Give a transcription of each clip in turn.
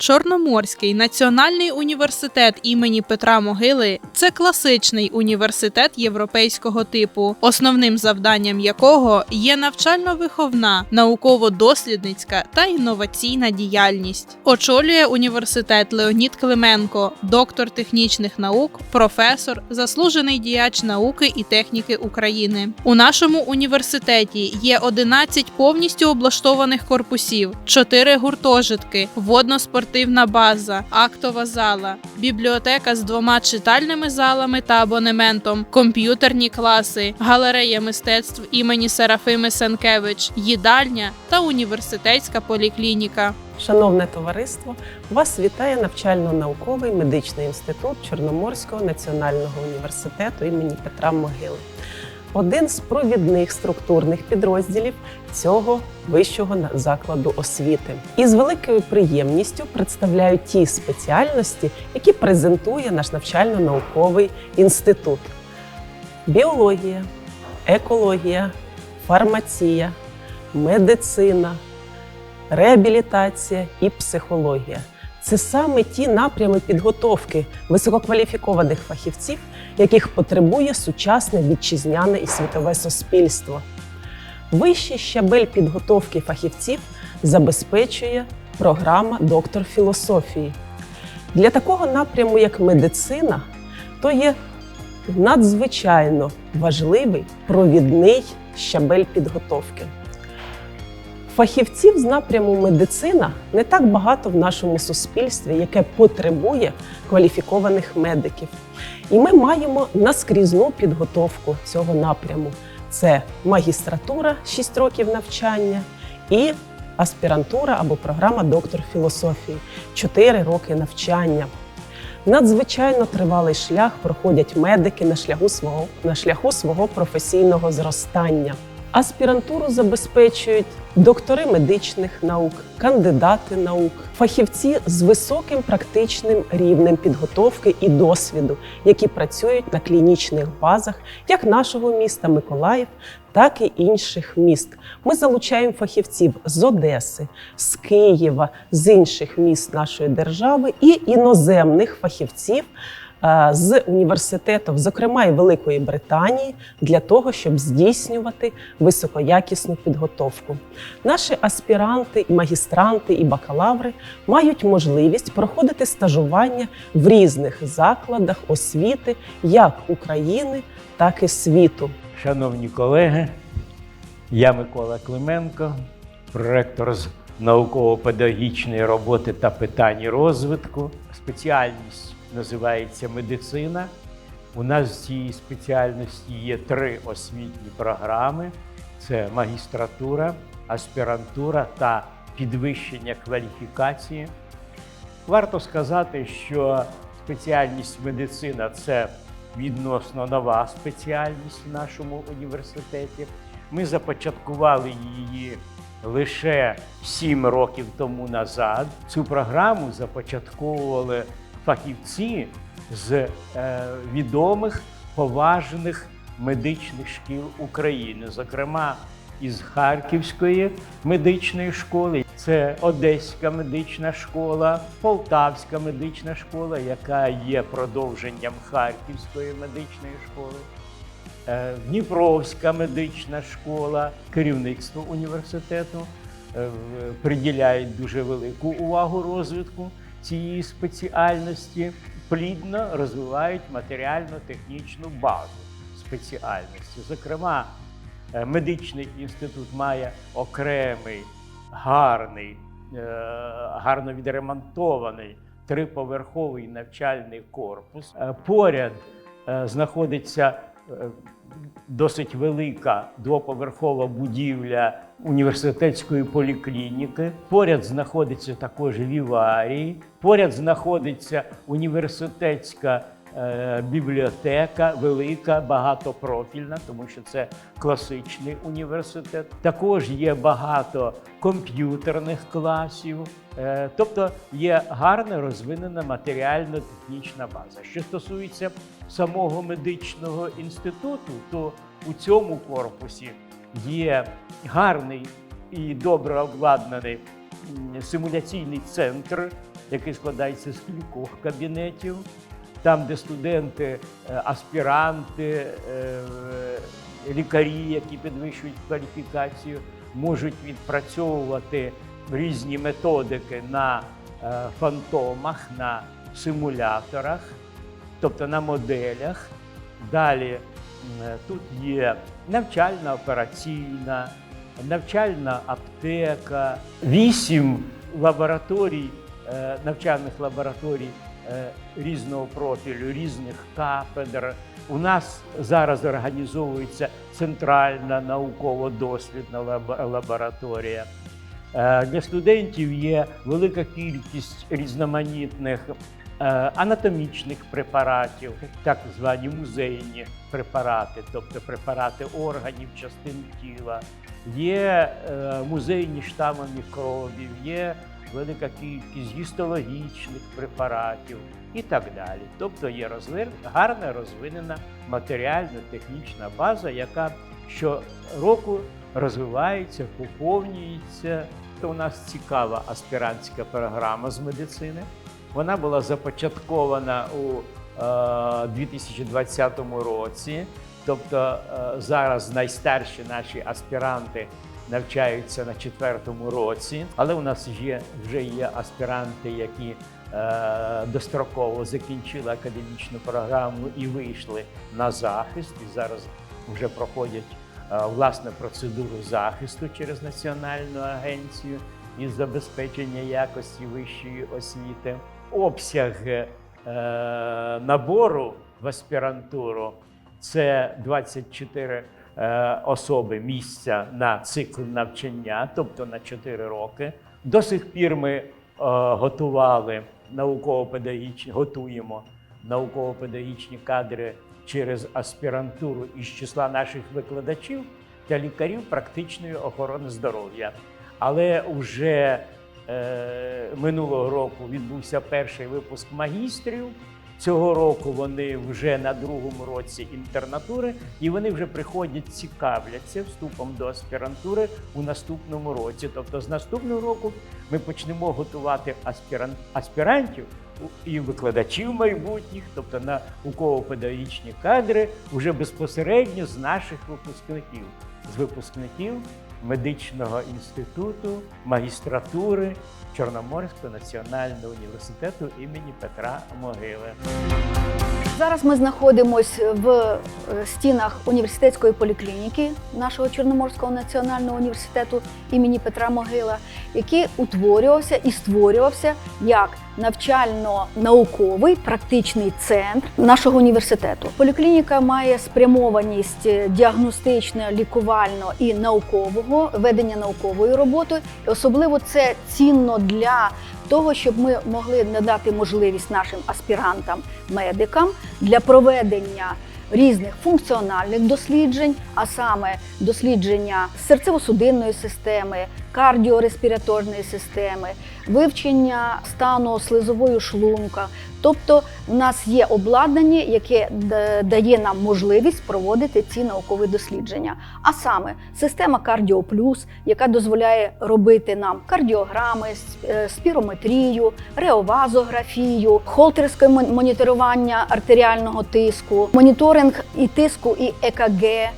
Чорноморський національний університет імені Петра Могили це класичний університет європейського типу, основним завданням якого є навчально-виховна, науково-дослідницька та інноваційна діяльність. Очолює університет Леонід Клименко, доктор технічних наук, професор, заслужений діяч науки і техніки України. У нашому університеті є 11 повністю облаштованих корпусів, 4 гуртожитки, водно-спортивна база, актова зала, бібліотека з двома читальними залами та абонементом, комп'ютерні класи, галерея мистецтв імені Серафими Сенкевич, їдальня та університетська поліклініка. Шановне товариство, вас вітає навчально-науковий медичний інститут Чорноморського національного університету імені Петра Могили. Один з провідних структурних підрозділів цього вищого закладу освіти. І з великою приємністю представляю ті спеціальності, які презентує наш навчально-науковий інститут: біологія, екологія, фармація, медицина, реабілітація і психологія. Це саме ті напрями підготовки висококваліфікованих фахівців, яких потребує сучасне вітчизняне і світове суспільство. Вищий щабель підготовки фахівців забезпечує програма доктор філософії. Для такого напряму, як медицина, то є надзвичайно важливий провідний щабель підготовки. Фахівців з напряму медицина не так багато в нашому суспільстві, яке потребує кваліфікованих медиків. І ми маємо наскрізну підготовку цього напряму. Це магістратура 6 років навчання і аспірантура або програма доктор філософії 4 роки навчання. Надзвичайно тривалий шлях проходять медики на шляху свого, на шляху свого професійного зростання. Аспірантуру забезпечують доктори медичних наук, кандидати наук, фахівці з високим практичним рівнем підготовки і досвіду, які працюють на клінічних базах як нашого міста Миколаїв, так і інших міст. Ми залучаємо фахівців з Одеси, з Києва, з інших міст нашої держави і іноземних фахівців з університетів, зокрема і Великої Британії, для того, щоб здійснювати високоякісну підготовку. Наші аспіранти, і магістранти і бакалаври мають можливість проходити стажування в різних закладах освіти як України, так і світу. Шановні колеги, я Микола Клименко, проректор з науково-педагогічної роботи та питань розвитку. Спеціальність називається медицина. У нас з цієї спеціальності є три освітні програми: це магістратура, аспірантура та підвищення кваліфікації. Варто сказати, що спеціальність медицина це відносно нова спеціальність в нашому університеті. Ми започаткували її лише 7 років тому назад. Цю програму започатковували фахівці з е, відомих поважних медичних шкіл України, зокрема із Харківської медичної школи, це Одеська медична школа, Полтавська медична школа, яка є продовженням Харківської медичної школи. Е, Дніпровська медична школа, керівництво університету е, приділяють дуже велику увагу розвитку цієї спеціальності, плідно розвивають матеріально-технічну базу спеціальності. Зокрема, е, медичний інститут має окремий гарний, е, гарно відремонтований триповерховий навчальний корпус. Е, Поряд знаходиться досить велика двоповерхова будівля університетської поліклініки. Поряд знаходиться також віварій. Поряд знаходиться університетська е, бібліотека, велика, багатопрофільна, тому що це класичний університет. Також є багато комп'ютерних класів. Е, Тобто є гарно розвинена матеріально-технічна база. Що стосується самого медичного інституту, то у цьому корпусі є гарний і добре обладнаний симуляційний центр, який складається з кількох кабінетів, там, де студенти, е, аспіранти, е, лікарі, які підвищують кваліфікацію, можуть відпрацьовувати різні методики на е, фантомах, на симуляторах, тобто на моделях. Далі тут є навчальна операційна, навчальна аптека, вісім лабораторій, навчальних лабораторій різного профілю, різних кафедр. У нас зараз організовується центральна науково-дослідна лабораторія. Е, Для студентів є велика кількість різноманітних е, анатомічних препаратів, так звані музейні препарати, тобто препарати органів, частин тіла. Є е, музейні штами мікробів, є велика кількість гістологічних препаратів і так далі. Тобто є розвир... гарна розвинена матеріально-технічна база, яка щороку розвивається, поповнюється. То у нас цікава аспірантська програма з медицини. Вона була започаткована у е, 2020 році. Тобто е, зараз найстарші наші аспіранти навчаються на четвертому році, але у нас є, вже є аспіранти, які е, достроково закінчили академічну програму і вийшли на захист, і зараз вже проходять е, власне процедуру захисту через Національну агенцію із забезпечення якості вищої освіти. Обсяг набору в аспірантуру це 24 е, особи місця на цикл навчання, тобто на 4 роки. До сих пір ми е, готували науково-педагогічні, готуємо науково-педагогічні кадри через аспірантуру із числа наших викладачів та лікарів практичної охорони здоров'я. Але вже е, минулого року відбувся перший випуск магістрів. Цього року вони вже на другому році інтернатури, і вони вже приходять, цікавляться вступом до аспірантури у наступному році. Тобто, з наступного року ми почнемо готувати аспіран... аспірантів і викладачів майбутніх, тобто на науково-педагогічні кадри, вже безпосередньо з наших випускників, з випускників медичного інституту, магістратури Чорноморського національного університету імені Петра Могили. Зараз ми знаходимося в е, стінах університетської поліклініки нашого Чорноморського національного університету імені Петра Могила, який утворювався і створювався як навчально-науковий практичний центр нашого університету. Поліклініка має спрямованість е, діагностично, лікувально і наукового ведення наукової роботи. І особливо це цінно для того, щоб ми могли надати можливість нашим аспірантам, медикам для проведення різних функціональних досліджень, а саме дослідження серцево-судинної системи, кардіореспіраторної системи, вивчення стану слизової шлунка. Тобто, в нас є обладнання, яке дає нам можливість проводити ці наукові дослідження. А саме система Кардіо Плюс, яка дозволяє робити нам кардіограми, е, спірометрію, реовазографію, холтерське мон- моніторування артеріального тиску, моніторинг і тиску, і ЕКГ.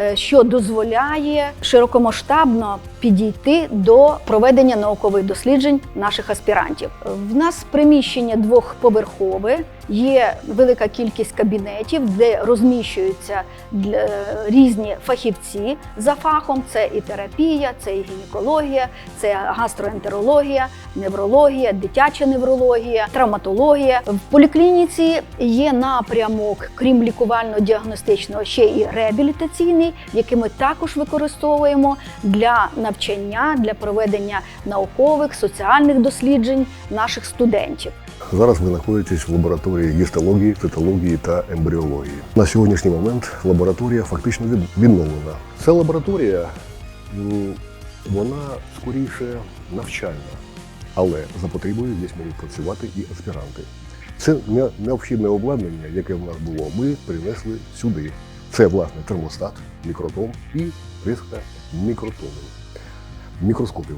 Е, Що дозволяє широкомасштабно підійти до проведення наукових досліджень наших аспірантів. В нас приміщення двохповерхове, є велика кількість кабінетів, де розміщуються для- різні фахівці за фахом. Це і терапія, це і гінекологія, це гастроентерологія, неврологія, дитяча неврологія, травматологія. В поліклініці є напрямок, крім лікувально-діагностичного, ще і реабілітаційний, який ми також використовуємо для навчання, для проведення наукових, соціальних досліджень наших студентів. Зараз ви знаходитесь в лабораторії гістології, цитології та ембріології. На сьогоднішній момент лабораторія фактично відновлена. Ця лабораторія вона скоріше навчальна, але за потребою здесь можуть працювати і аспіранти. Це не- необхідне обладнання, яке в нас було, ми принесли сюди. Це власне термостат, мікротом і риска мікротону, мікроскопів.